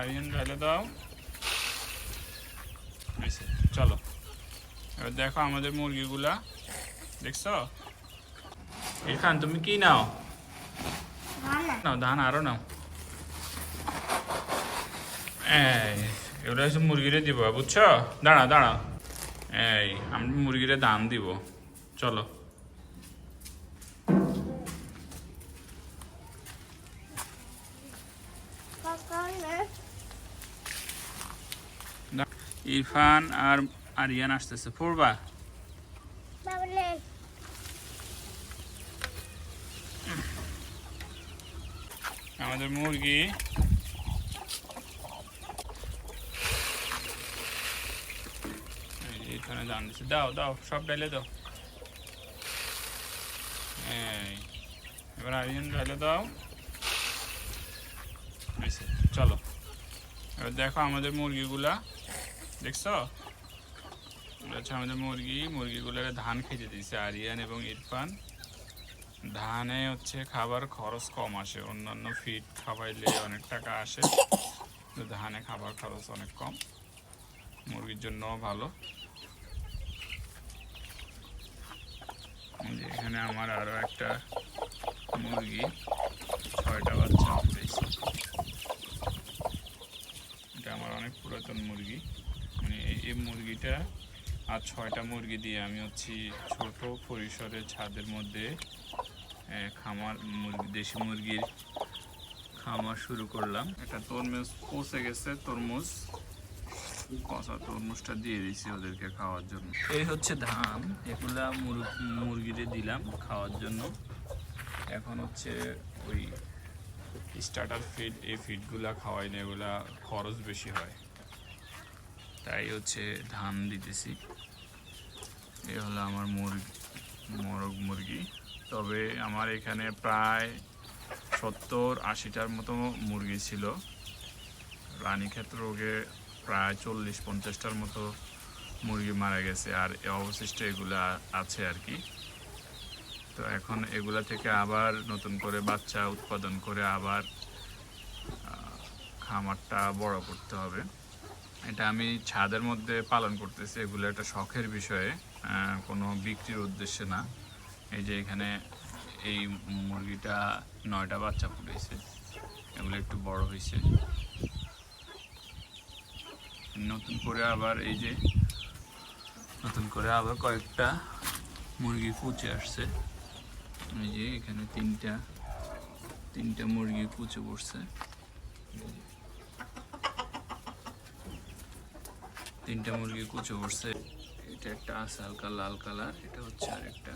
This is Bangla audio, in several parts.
আরিয়ান ঢালে দাও। চলো। এবার দেখো আমাদের মুরগিগুলা দেখছ? এখান তুমি কি নাও? নাও ধান আরও নাও। এই এগুলো হচ্ছে মুরগিরে দিব বুঝছ? দাঁড়া দাঁড়া। এই আমি মুরগিরে ধান দিব। চলো। ইরফান আর আরিয়ান আসতেছে, পড়বা। আমাদের মুরগি। এখানে দান দিচ্ছে দাও দাও, সব ডাইলে দাও। এবার আরিয়ান ঢালে দাও। চলো। এবার দেখো আমাদের মুরগিগুলা। দেখছ? এগুলো হচ্ছে আমাদের মুরগি মুরগিগুলোকে ধান খেতে দিচ্ছে আরিয়ান এবং ইরফান। ধানে হচ্ছে খাবার খরচ কম আসে, অন্যান্য ফিড খাওয়াইলে অনেক টাকা আসে ধানে খাবার খরচ অনেক কম। মুরগির জন্য ভালো। এখানে আমার আরও একটা মুরগি, ছয়টা বাচ্চা এটা আমার অনেক পুরাতন মুরগি। মানে এই মুরগিটা আর ছয়টা মুরগি দিয়ে আমি হচ্ছি ছোট পরিসরে ছাদের মধ্যে খামার মুরগি, দেশি মুরগির খামার শুরু করলাম। একটা তরমুজ পচে গেছে, তরমুজ কষা তরমুজটা দিয়ে দিয়েছি ওদেরকে খাওয়ার জন্য। এই হচ্ছে ধান, এগুলা মুর- মুরগিরে দিলাম খাওয়ার জন্য। এখন হচ্ছে ওই স্টার্টার ফিড এই ফিডগুলা খাওয়াই না, এগুলা খরচ বেশি হয়। তাই হচ্ছে ধান দিতেছি। এ হলো আমার মুরগি, মোরগ মুরগি। তবে আমার এখানে প্রায় সত্তর আশিটার মতো মুরগি ছিল। রানীক্ষেত রোগে প্রায় চল্লিশ, পঞ্চাশটার মতো মুরগি মারা গেছে আর অবশিষ্ট এগুলা আছে আর কি। তো এখন এগুলা থেকে আবার নতুন করে বাচ্চা উৎপাদন করে আবার খামারটা বড় করতে হবে। এটা আমি ছাদের মধ্যে পালন করতেছি, এগুলো একটা শখের বিষয়ে কোনো বিক্রির উদ্দেশ্যে না। এই যে এখানে এই মুরগিটা নয়টা বাচ্চা ফুটেছে এগুলো একটু বড় হয়েছে নতুন করে আবার এই যে, নতুন করে আবার কয়েকটা মুরগি কুচে আসছে। এই যে এখানে তিনটা তিনটা মুরগি কুচে পড়ছে। তিনটা মুরগি কুচো করছে এটা একটা আছে হালকা লাল কালার, এটা হচ্ছে আর একটা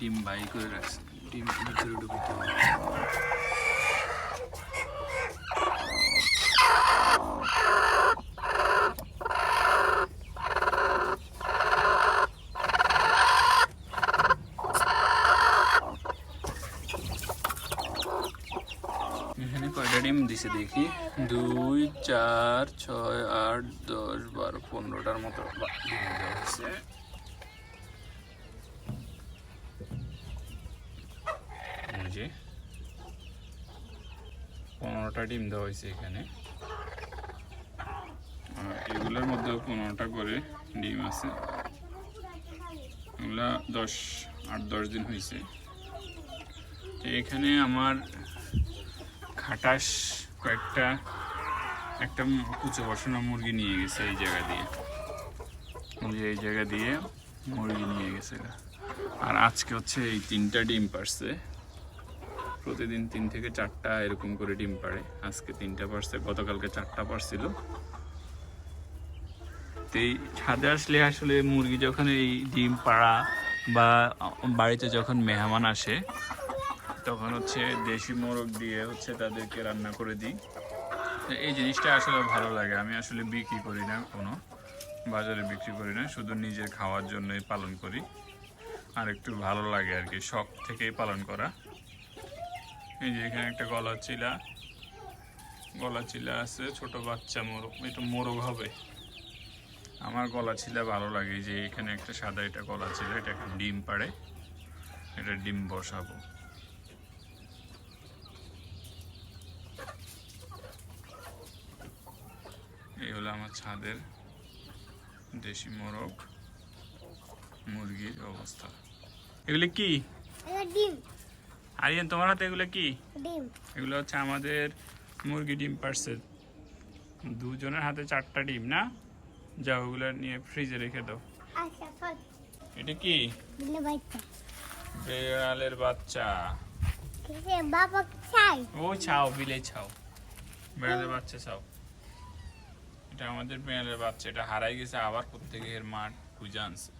ডিম বাই করে রাখছে। ডিম ভিতরে ঢুকে এখানে কয়টা ডিম দিছে দেখি। দুই, চার, ছয়, আট, দশ, বারো, পনেরোটার মতো। পনেরোটা ডিম দেওয়া হয়েছে এখানে। এগুলোর মধ্যেও পনেরোটা করে ডিম আছে। এগুলা দশ, আট, দশ দিন হয়েছে। এখানে আমার খাটাস কয়েকটা, একটা কুচো বসানো মুরগি নিয়ে গেছে এই জায়গা দিয়ে। যে এই জায়গা দিয়ে মুরগি নিয়ে গেছে আর আজকে হচ্ছে এই তিনটা ডিম পারছে। প্রতিদিন তিন থেকে চারটা এরকম করে ডিম পারে আজকে তিনটা পারছে, গতকালকে চারটা পারছিল। তো এই ছাদে আসলে আসলে মুরগি যখন এই ডিম পাড়া বা বাড়িতে যখন মেহমান আসে তখন হচ্ছে দেশি মোরগ দিয়ে হচ্ছে তাদেরকে রান্না করে দিই। এই জিনিসটা আসলে ভালো লাগে। আমি আসলে বিক্রি করি না কোনো, বাজারে বিক্রি করি না, শুধু নিজের খাওয়ার জন্যই পালন করি। আর একটু ভালো লাগে আর কি, শখ থেকেই পালন করা। এই যে এখানে একটা গলা চিলা গলা চিলা আছে, ছোট বাচ্চা মোরগ এটা মোরগ হবে। আমার গলা চিলা ভালো লাগে যে এখানে একটা সাদা এটা গলা ছিল এটা একটা ডিম পাড়ে, এটা ডিম বসাবো এই হলো আমার ছাদের দেশি মোরগ মুরগির অবস্থা। এগুলি কি? ডিম। আরিয়ান তোমার হাতে এগুলো কি? ডিম। এগুলো হচ্ছে আমাদের মুরগি ডিম পারছে দুজনের হাতে চারটা ডিম না? যাও ওগুলো নিয়ে ফ্রিজে রেখে দাও। আচ্ছা এটা কি? বেড়ালের বাচ্চা। ও ছাও বিলে ছাও বেড়ালের বাচ্চা ছাও এটা আমাদের পেঁয়ালের বাচ্চা এটা হারাই গেছে আবার প্রত্যেকের মাঠ খুঁজে আনছে।